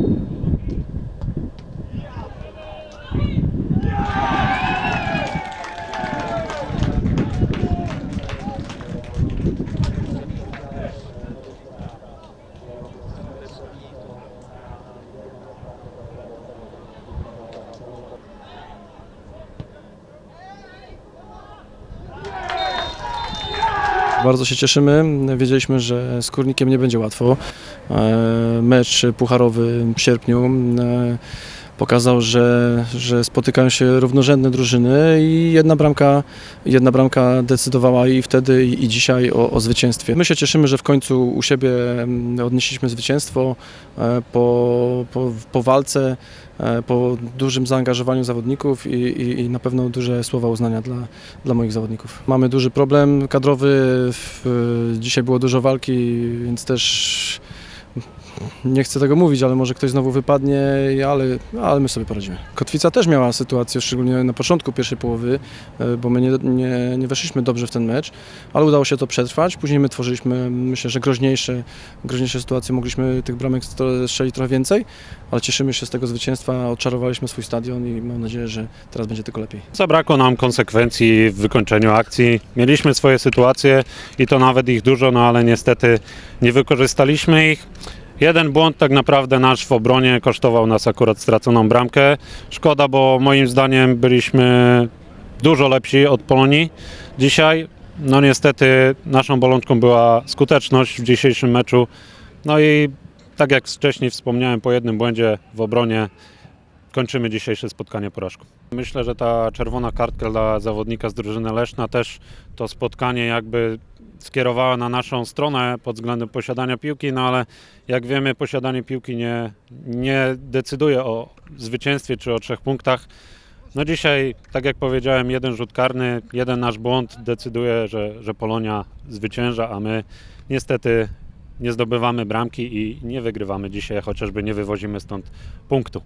Thank you. Bardzo się cieszymy. Wiedzieliśmy, że z Kurnikiem nie będzie łatwo. E, Mecz pucharowy w sierpniu e, pokazał, że, że spotykają się równorzędne drużyny i jedna bramka, jedna bramka decydowała i wtedy i, dzisiaj o, o zwycięstwie. My się cieszymy, że w końcu u siebie mm, odnieśliśmy zwycięstwo e, po, po, po walce, e, po dużym zaangażowaniu zawodników i, i, i na pewno duże słowa uznania dla, dla moich zawodników. Mamy duży problem kadrowy, w, dzisiaj było dużo walki, więc też nie chcę tego mówić, ale może ktoś znowu wypadnie, ale, ale my sobie poradzimy. Kotwica też miała sytuację, szczególnie na początku pierwszej połowy, e, bo my nie, nie, nie weszliśmy dobrze w ten mecz, ale udało się to przetrwać. Później my tworzyliśmy, myślę, że groźniejsze, groźniejsze sytuacje, mogliśmy tych bramek strzelić trochę więcej, ale cieszymy się z tego zwycięstwa, odczarowaliśmy swój stadion i mam nadzieję, że teraz będzie tylko lepiej. Zabrakło nam konsekwencji w wykończeniu akcji. Mieliśmy swoje sytuacje i to nawet ich dużo, no ale niestety nie wykorzystaliśmy ich. Jeden błąd tak naprawdę nasz w obronie kosztował nas akurat straconą bramkę. Szkoda, bo moim zdaniem byliśmy dużo lepsi od Polonii dzisiaj. No niestety naszą bolączką była skuteczność w dzisiejszym meczu. No i tak jak wcześniej wspomniałem, po jednym błędzie w obronie kończymy dzisiejsze spotkanie porażką. Myślę, że ta czerwona kartka dla zawodnika z drużyny Leszna też to spotkanie jakby skierowała na naszą stronę pod względem posiadania piłki, no ale jak wiemy posiadanie piłki nie, nie decyduje o zwycięstwie czy o trzech punktach. No dzisiaj, tak jak powiedziałem, jeden rzut karny, jeden nasz błąd decyduje, że, że Polonia zwycięża, a my niestety nie zdobywamy bramki i nie wygrywamy dzisiaj, chociażby nie wywozimy stąd punktu.